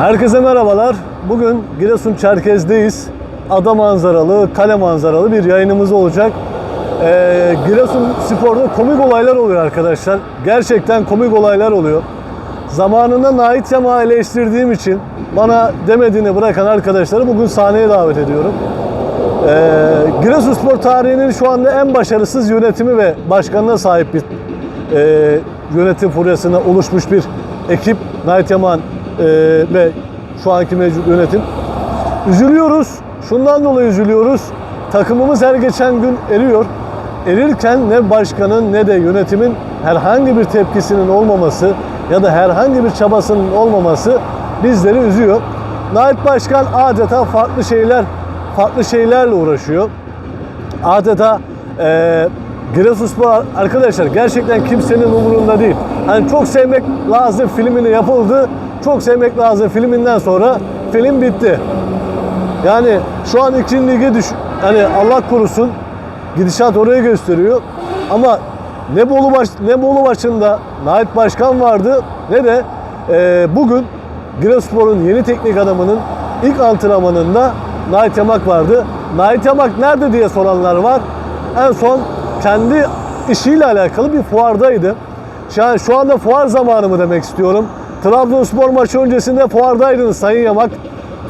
Herkese merhabalar. Bugün Giresun Çerkez'deyiz. Ada manzaralı, kale manzaralı bir yayınımız olacak. Ee, Giresun Spor'da komik olaylar oluyor arkadaşlar. Gerçekten komik olaylar oluyor. Zamanında Nait Sema eleştirdiğim için bana demediğini bırakan arkadaşları bugün sahneye davet ediyorum. Ee, Giresunspor tarihinin şu anda en başarısız yönetimi ve başkanına sahip bir e, yönetim furyasına oluşmuş bir ekip. Nait Yaman e, ve şu anki mevcut yönetim. Üzülüyoruz. Şundan dolayı üzülüyoruz. Takımımız her geçen gün eriyor. Erirken ne başkanın ne de yönetimin herhangi bir tepkisinin olmaması ya da herhangi bir çabasının olmaması bizleri üzüyor. Nait Başkan adeta farklı şeyler farklı şeylerle uğraşıyor. Adeta e, Giresunspor arkadaşlar gerçekten kimsenin umurunda değil. Hani çok sevmek lazım filmini yapıldı. Çok sevmek lazım filminden sonra film bitti. Yani şu an ikinci lige düş hani Allah korusun gidişat oraya gösteriyor. Ama ne Bolu baş ne Bolu başında Nait Başkan vardı ne de e, bugün Giresunspor'un yeni teknik adamının ilk antrenmanında Nait Yamak vardı. Nait Yamak nerede diye soranlar var. En son kendi işiyle alakalı bir fuardaydı. An, şu anda fuar zamanı mı demek istiyorum. Trabzonspor maçı öncesinde fuardaydınız Sayın Yamak.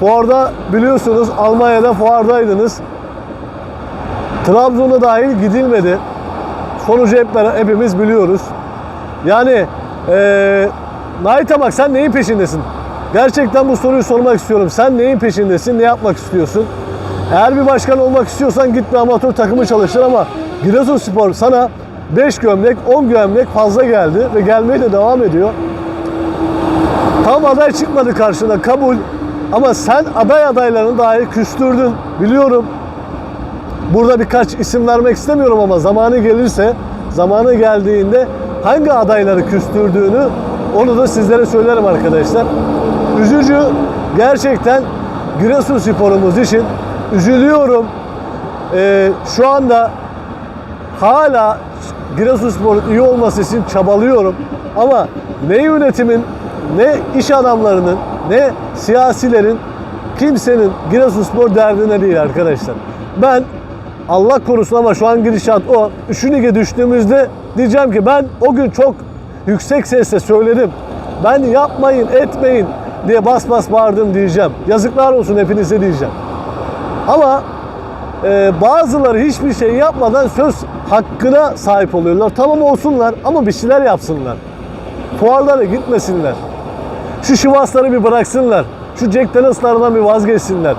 Fuarda biliyorsunuz Almanya'da fuardaydınız. Trabzon'a dahil gidilmedi. Sonucu hep, hepimiz biliyoruz. Yani eee Nait Yamak sen neyin peşindesin? Gerçekten bu soruyu sormak istiyorum. Sen neyin peşindesin? Ne yapmak istiyorsun? Eğer bir başkan olmak istiyorsan git bir amatör takımı çalıştır ama Giresunspor sana 5 gömlek, 10 gömlek fazla geldi ve gelmeye de devam ediyor. Tam aday çıkmadı karşına kabul. Ama sen aday adaylarını dahi küstürdün. Biliyorum. Burada birkaç isim vermek istemiyorum ama zamanı gelirse, zamanı geldiğinde hangi adayları küstürdüğünü onu da sizlere söylerim arkadaşlar. Üzücü gerçekten Giresunspor'umuz için üzülüyorum. Ee, şu anda hala Giresunspor'un iyi olması için çabalıyorum. Ama ne yönetimin, ne iş adamlarının, ne siyasilerin kimsenin Giresunspor derdine değil arkadaşlar. Ben Allah korusun ama şu an gidişat o. Üçüncü lige düştüğümüzde diyeceğim ki ben o gün çok yüksek sesle söyledim. Ben yapmayın, etmeyin diye bas bas bağırdım diyeceğim. Yazıklar olsun hepinize diyeceğim. Ama e, bazıları hiçbir şey yapmadan söz hakkına sahip oluyorlar. Tamam olsunlar ama bir şeyler yapsınlar. Fuarlara gitmesinler. Şu Şivasları bir bıraksınlar. Şu Jack Daniels'lardan bir vazgeçsinler.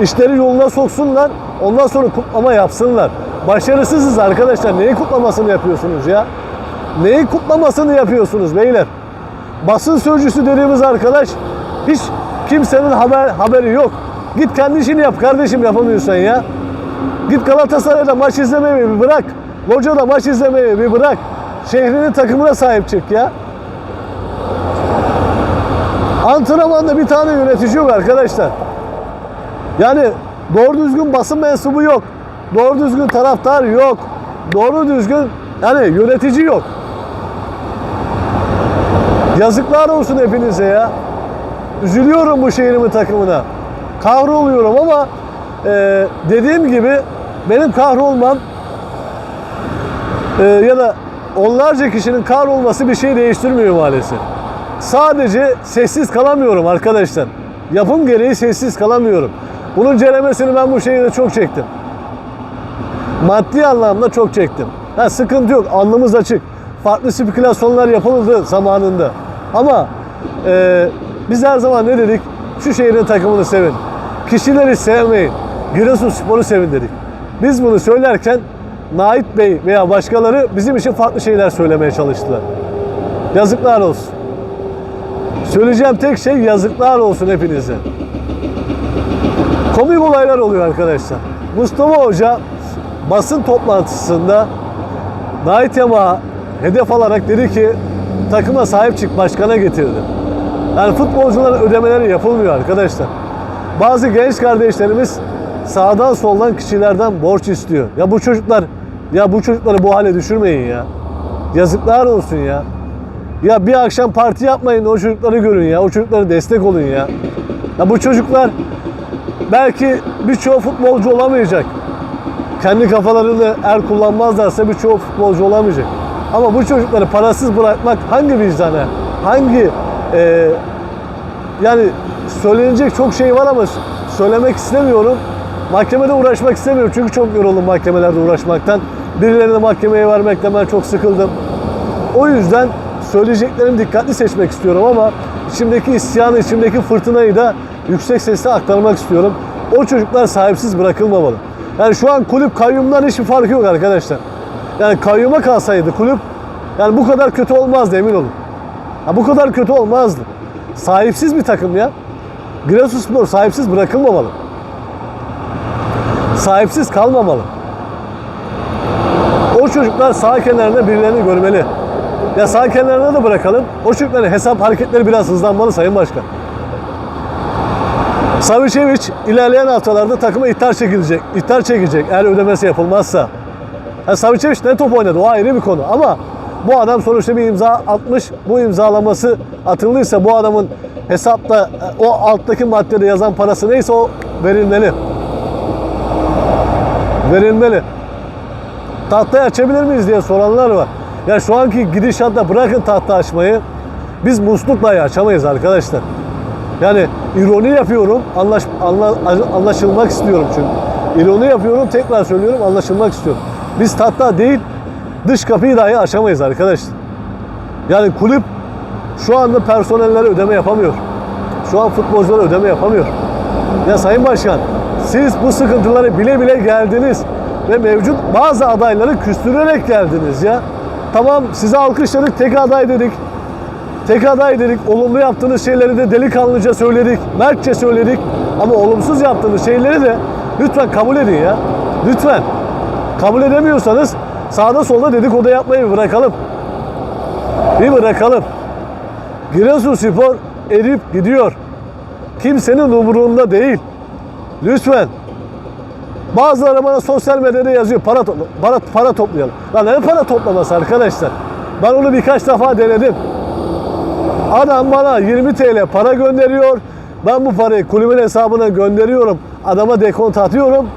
İşleri yoluna soksunlar. Ondan sonra kutlama yapsınlar. Başarısızız arkadaşlar. Neyin kutlamasını yapıyorsunuz ya? Neyin kutlamasını yapıyorsunuz beyler? Basın sözcüsü dediğimiz arkadaş hiç kimsenin haber haberi yok. Git kendi işini yap kardeşim yapamıyorsan ya. Git Galatasaray'da maç izlemeyi bir bırak. Loca'da maç izlemeyi bir bırak. Şehrinin takımına sahip çık ya. Antrenmanda bir tane yönetici yok arkadaşlar. Yani doğru düzgün basın mensubu yok. Doğru düzgün taraftar yok. Doğru düzgün yani yönetici yok. Yazıklar olsun hepinize ya. Üzülüyorum bu şehrimin takımına. Kahroluyorum ama e, dediğim gibi benim kahrolmam e, ya da onlarca kişinin kahrolması bir şey değiştirmiyor maalesef. Sadece sessiz kalamıyorum arkadaşlar. Yapım gereği sessiz kalamıyorum. Bunun ceremesini ben bu şehirde çok çektim. Maddi anlamda çok çektim. Ha, sıkıntı yok. Alnımız açık. Farklı spekülasyonlar yapıldı zamanında. Ama e, biz her zaman ne dedik? Şu şehrin takımını sevin. Kişileri sevmeyin. Giresunspor'u sevin dedik. Biz bunu söylerken Nait Bey veya başkaları bizim için farklı şeyler söylemeye çalıştılar. Yazıklar olsun. Söyleyeceğim tek şey yazıklar olsun hepinize. Komik olaylar oluyor arkadaşlar. Mustafa Hoca basın toplantısında Nait Yamağı hedef alarak dedi ki takıma sahip çık başkana getirdi. Yani futbolcuların ödemeleri yapılmıyor arkadaşlar. Bazı genç kardeşlerimiz sağdan soldan kişilerden borç istiyor. Ya bu çocuklar ya bu çocukları bu hale düşürmeyin ya. Yazıklar olsun ya. Ya bir akşam parti yapmayın o çocukları görün ya. O çocuklara destek olun ya. Ya bu çocuklar belki birçoğu futbolcu olamayacak. Kendi kafalarını er kullanmazlarsa birçoğu futbolcu olamayacak. Ama bu çocukları parasız bırakmak hangi vicdana, hangi e, yani söylenecek çok şey var ama söylemek istemiyorum. Mahkemede uğraşmak istemiyorum çünkü çok yoruldum mahkemelerde uğraşmaktan. Birilerini mahkemeye vermekten ben çok sıkıldım. O yüzden söyleyeceklerimi dikkatli seçmek istiyorum ama içimdeki isyanı, içimdeki fırtınayı da yüksek sesle aktarmak istiyorum. O çocuklar sahipsiz bırakılmamalı. Yani şu an kulüp kayyumdan hiçbir farkı yok arkadaşlar. Yani kayyuma kalsaydı kulüp yani bu kadar kötü olmazdı emin olun. Ya bu kadar kötü olmazdı. Sahipsiz bir takım ya. Giresunspor sahipsiz bırakılmamalı. Sahipsiz kalmamalı. O çocuklar sağ kenarında birilerini görmeli. Ya sağ kenarına da bırakalım. O çocukların hesap hareketleri biraz hızlanmalı Sayın Başkan. Savicevic ilerleyen haftalarda takıma ihtar çekilecek. İhtar çekecek eğer ödemesi yapılmazsa. Ha, Savicevic ne top oynadı o ayrı bir konu ama bu adam sonuçta bir imza atmış. Bu imzalaması atıldıysa bu adamın hesapta e, o alttaki maddede yazan parası neyse o verilmeli. Verilmeli. Tahtayı açabilir miyiz diye soranlar var. Ya şu anki gidişatta bırakın tahta açmayı. Biz muslukla açamayız arkadaşlar. Yani ironi yapıyorum, anlaş, anla, anlaşılmak istiyorum çünkü. İroni yapıyorum, tekrar söylüyorum, anlaşılmak istiyorum. Biz tahta değil, dış kapıyı dahi açamayız arkadaşlar. Yani kulüp şu anda personellere ödeme yapamıyor. Şu an futbolculara ödeme yapamıyor. Ya Sayın Başkan, siz bu sıkıntıları bile bile geldiniz ve mevcut bazı adayları küstürerek geldiniz ya. Tamam size alkışladık, tek aday dedik. Tek aday dedik. Olumlu yaptığınız şeyleri de delikanlıca söyledik. Mertçe söyledik. Ama olumsuz yaptığınız şeyleri de lütfen kabul edin ya. Lütfen. Kabul edemiyorsanız sağda solda dedikodu yapmayı bırakalım. Bir bırakalım. Giresunspor erip gidiyor. Kimsenin umurunda değil. Lütfen. Bazıları bana sosyal medyada yazıyor para topla, para, para toplayalım. Lan ne para toplaması arkadaşlar? Ben onu birkaç defa denedim. Adam bana 20 TL para gönderiyor. Ben bu parayı kulübün hesabına gönderiyorum. Adama dekont atıyorum.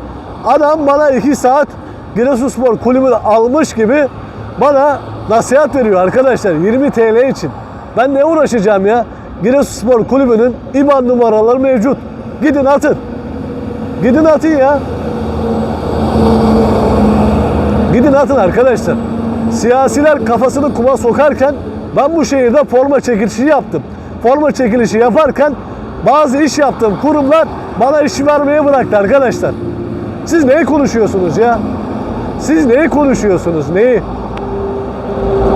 Adam bana 2 saat Giresunspor kulübünü almış gibi bana nasihat veriyor arkadaşlar 20 TL için. Ben ne uğraşacağım ya? Giresunspor kulübünün IBAN numaraları mevcut. Gidin atın. Gidin atın ya. Gidin atın arkadaşlar. Siyasiler kafasını kuma sokarken ben bu şehirde forma çekilişi yaptım. Forma çekilişi yaparken bazı iş yaptığım kurumlar bana iş vermeye bıraktı arkadaşlar. Siz neyi konuşuyorsunuz ya? Siz neyi konuşuyorsunuz? Neyi?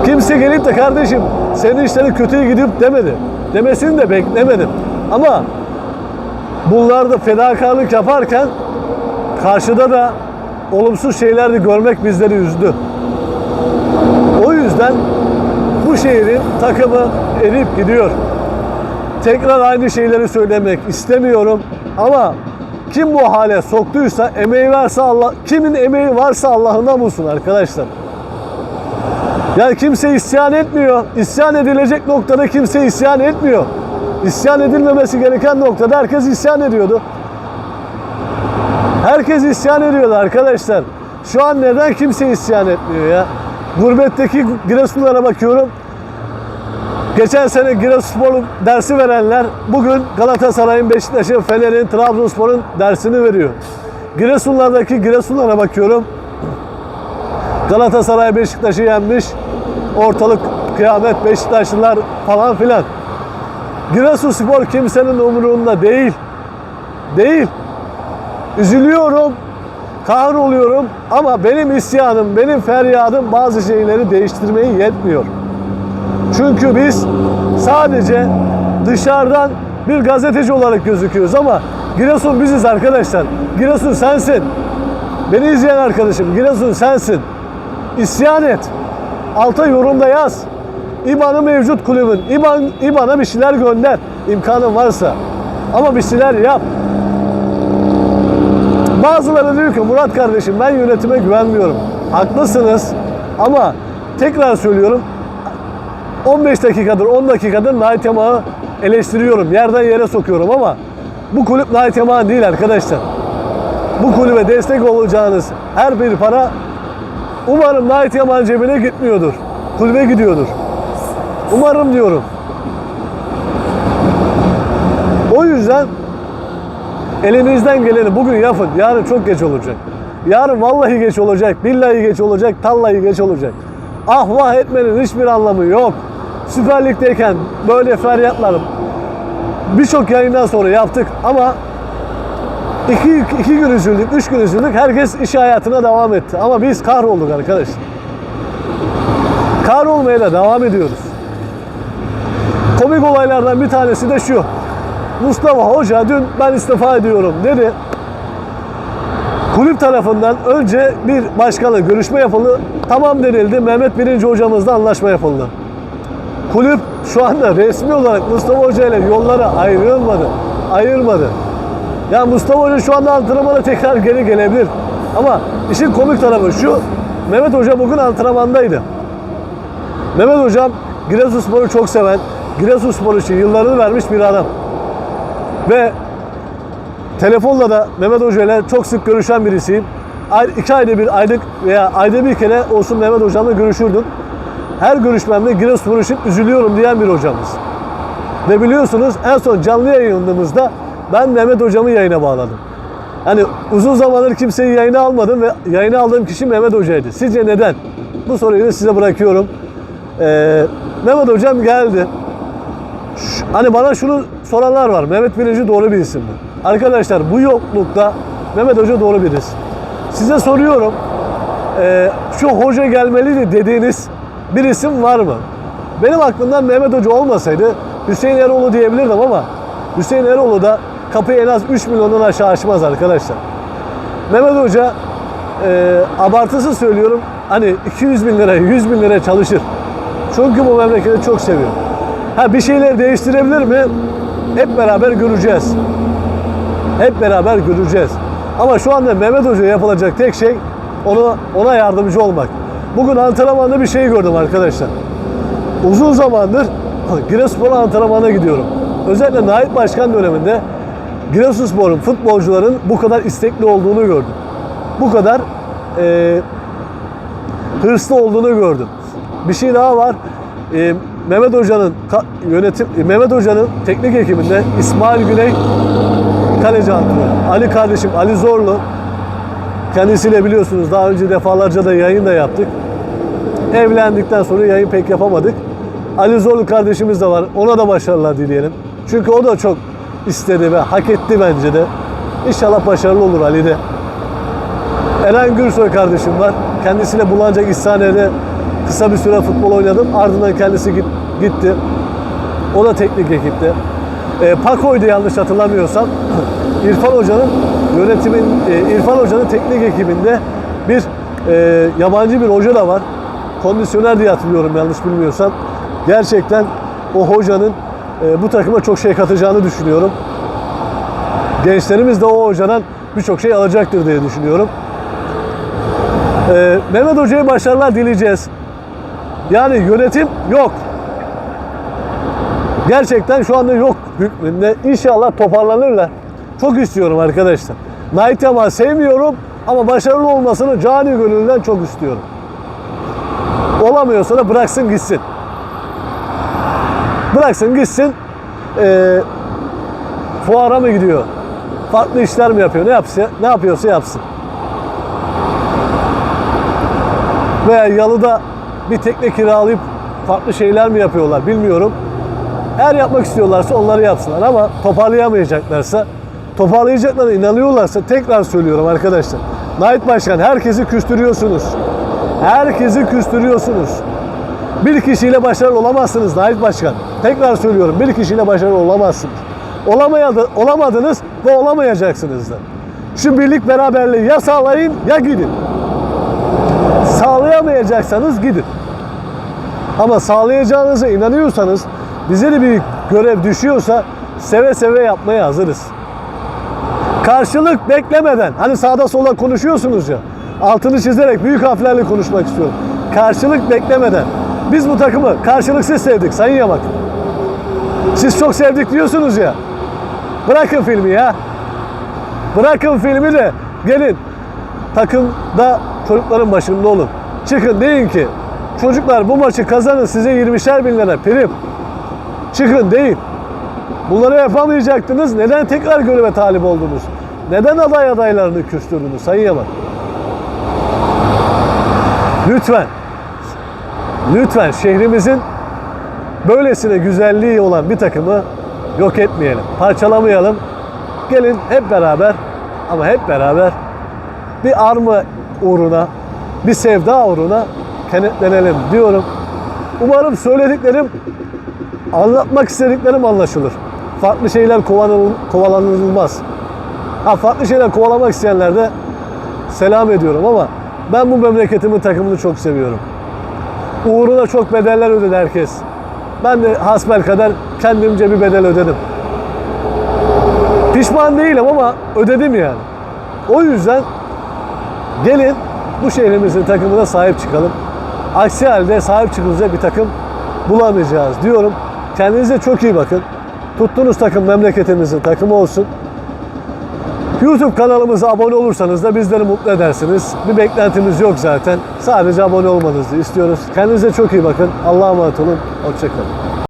Kimse gelip de kardeşim senin işlerin kötüye gidip demedi. Demesini de beklemedim. Ama bunlar da fedakarlık yaparken karşıda da olumsuz şeyler de görmek bizleri üzdü. O yüzden bu şehrin takımı erip gidiyor. Tekrar aynı şeyleri söylemek istemiyorum ama kim bu hale soktuysa emeği varsa Allah kimin emeği varsa Allah'ından bulsun arkadaşlar. Yani kimse isyan etmiyor. İsyan edilecek noktada kimse isyan etmiyor. İsyan edilmemesi gereken noktada herkes isyan ediyordu. Herkes isyan ediyordu arkadaşlar. Şu an neden kimse isyan etmiyor ya? Gurbetteki Giresunlara bakıyorum. Geçen sene Giresunspor dersi verenler bugün Galatasaray'ın, Beşiktaş'ın, Fener'in, Trabzonspor'un dersini veriyor. Giresunlardaki Giresunlara bakıyorum. Galatasaray Beşiktaş'ı yenmiş. Ortalık kıyamet Beşiktaşlılar falan filan. Giresunspor kimsenin umurunda değil. Değil. Üzülüyorum, kahroluyorum ama benim isyanım, benim feryadım bazı şeyleri değiştirmeyi yetmiyor. Çünkü biz sadece dışarıdan bir gazeteci olarak gözüküyoruz ama Giresun biziz arkadaşlar. Giresun sensin. Beni izleyen arkadaşım Giresun sensin. İsyan et. Alta yorumda yaz. İBAN'ı mevcut kulübün. İBAN, İBAN'a bir şeyler gönder. İmkanın varsa. Ama bir şeyler yap. Bazıları diyor ki Murat kardeşim ben yönetime güvenmiyorum. Haklısınız ama tekrar söylüyorum 15 dakikadır, 10 dakikadır Nait Yamah'ı eleştiriyorum. Yerden yere sokuyorum ama bu kulüp Nait Yamaha değil arkadaşlar. Bu kulübe destek olacağınız her bir para umarım Nait Yamah'ın cebine gitmiyordur. Kulübe gidiyordur. Umarım diyorum. O yüzden elinizden geleni bugün yapın. Yarın çok geç olacak. Yarın vallahi geç olacak. Billahi geç olacak. Tallahi geç olacak. Ah vah etmenin hiçbir anlamı yok. Süper Lig'deyken böyle feryatlar birçok yayından sonra yaptık ama iki, iki gün üzüldük, üç gün üzüldük. Herkes iş hayatına devam etti. Ama biz kahrolduk arkadaşlar. Kahrolmaya da devam ediyoruz. Komik olaylardan bir tanesi de şu. Mustafa Hoca dün ben istifa ediyorum dedi. Kulüp tarafından önce bir başkanla görüşme yapıldı. Tamam denildi. Mehmet Birinci hocamızla anlaşma yapıldı. Kulüp şu anda resmi olarak Mustafa Hoca ile yolları ayrılmadı. Ayırmadı. Ya Mustafa Hoca şu anda antrenmana tekrar geri gelebilir. Ama işin komik tarafı şu. Mehmet Hoca bugün antrenmandaydı. Mehmet Hocam Giresunspor'u çok seven, Giresunspor için yıllarını vermiş bir adam. Ve telefonla da Mehmet Hoca ile çok sık görüşen birisiyim. Ay- İki ayda bir, aylık veya ayda bir kere olsun Mehmet Hocam'la görüşürdüm. Her görüşmemde Giresunspor için üzülüyorum diyen bir hocamız. Ve biliyorsunuz en son canlı yayınımızda ben Mehmet Hocam'ı yayına bağladım. Hani uzun zamandır kimseyi yayına almadım ve yayına aldığım kişi Mehmet Hoca'ydı. Sizce neden? Bu soruyu size bırakıyorum. Ee, Mehmet Hocam geldi. Hani bana şunu soranlar var. Mehmet Birinci doğru bir isim mi? Arkadaşlar bu yoklukta Mehmet Hoca doğru bir isim. Size soruyorum. Ee, şu hoca gelmeliydi dediğiniz bir isim var mı? Benim aklımdan Mehmet Hoca olmasaydı Hüseyin Eroğlu diyebilirdim ama Hüseyin Eroğlu da kapıyı en az 3 milyondan aşağı açmaz arkadaşlar. Mehmet Hoca e, abartısı söylüyorum hani 200 bin lira 100 bin lira çalışır. Çünkü bu memleketi çok seviyor. Ha bir şeyler değiştirebilir mi? Hep beraber göreceğiz. Hep beraber göreceğiz. Ama şu anda Mehmet Hoca yapılacak tek şey ona, ona yardımcı olmak. Bugün antrenmanda bir şey gördüm arkadaşlar. Uzun zamandır Giresunspor antrenmana gidiyorum. Özellikle Nait Başkan döneminde Giresunspor'un futbolcuların bu kadar istekli olduğunu gördüm. Bu kadar e, hırslı olduğunu gördüm. Bir şey daha var. E, Mehmet Hoca'nın yönetim e, Mehmet Hoca'nın teknik ekibinde İsmail Güney kaleci antrenörü. Ali kardeşim Ali Zorlu kendisiyle biliyorsunuz daha önce defalarca da yayın da yaptık. Evlendikten sonra yayın pek yapamadık. Ali Zorlu kardeşimiz de var. Ona da başarılar dileyelim. Çünkü o da çok istedi ve hak etti bence de. İnşallah başarılı olur Ali de. Eren Gürsoy kardeşim var. Kendisiyle Bulancak İhsaniye'de kısa bir süre futbol oynadım. Ardından kendisi git- gitti. O da teknik ekipte. E, Pako'ydu yanlış hatırlamıyorsam. İrfan Hoca'nın yönetimin, e, İrfan Hoca'nın teknik ekibinde bir e, yabancı bir hoca da var. Kondisyoner diye hatırlıyorum yanlış bilmiyorsam. Gerçekten o hocanın e, bu takıma çok şey katacağını düşünüyorum. Gençlerimiz de o hocadan birçok şey alacaktır diye düşünüyorum. Ee, Mehmet Hoca'ya başarılar dileyeceğiz. Yani yönetim yok. Gerçekten şu anda yok hükmünde. İnşallah toparlanırlar. Çok istiyorum arkadaşlar. Nait Yaman sevmiyorum ama başarılı olmasını cani gönülden çok istiyorum. Olamıyorsa da bıraksın gitsin. Bıraksın gitsin. Ee, fuara mı gidiyor? Farklı işler mi yapıyor? Ne yapsa, ne yapıyorsa yapsın. Veya yalıda bir tekne kiralayıp farklı şeyler mi yapıyorlar bilmiyorum. Eğer yapmak istiyorlarsa onları yapsınlar ama toparlayamayacaklarsa toparlayacaklarına inanıyorlarsa tekrar söylüyorum arkadaşlar. Nait Başkan herkesi küstürüyorsunuz. Herkesi küstürüyorsunuz. Bir kişiyle başarılı olamazsınız Nait Başkan. Tekrar söylüyorum bir kişiyle başarılı olamazsınız. Olamayadı, olamadınız ve olamayacaksınız da. Şu birlik beraberliği ya sağlayın ya gidin. Sağlayamayacaksanız gidin. Ama sağlayacağınıza inanıyorsanız, bize de bir görev düşüyorsa seve seve yapmaya hazırız. Karşılık beklemeden, hani sağda solda konuşuyorsunuz ya, altını çizerek büyük harflerle konuşmak istiyorum. Karşılık beklemeden, Biz bu takımı karşılıksız sevdik Sayın Yamak. Siz çok sevdik diyorsunuz ya. Bırakın filmi ya. Bırakın filmi de gelin takımda çocukların başında olun. Çıkın deyin ki çocuklar bu maçı kazanın size 20'şer bin lira prim. Çıkın deyin. Bunları yapamayacaktınız. Neden tekrar göreve talip oldunuz? Neden aday adaylarını küstürdünüz Sayın Yaman? Lütfen. Lütfen şehrimizin böylesine güzelliği olan bir takımı yok etmeyelim. Parçalamayalım. Gelin hep beraber ama hep beraber bir arma uğruna, bir sevda uğruna kenetlenelim diyorum. Umarım söylediklerim, anlatmak istediklerim anlaşılır. Farklı şeyler kovalanıl- kovalanılmaz. Ha, farklı şeyler kovalamak isteyenler de selam ediyorum ama ben bu memleketimin takımını çok seviyorum. Uğruna çok bedeller ödedi herkes. Ben de hasbel kadar kendimce bir bedel ödedim. Pişman değilim ama ödedim yani. O yüzden gelin bu şehrimizin takımına sahip çıkalım. Aksi halde sahip çıkılacak bir takım bulamayacağız diyorum. Kendinize çok iyi bakın. Tuttuğunuz takım memleketimizin takımı olsun. YouTube kanalımıza abone olursanız da bizleri mutlu edersiniz. Bir beklentimiz yok zaten. Sadece abone olmanızı istiyoruz. Kendinize çok iyi bakın. Allah'a emanet olun. Hoşçakalın.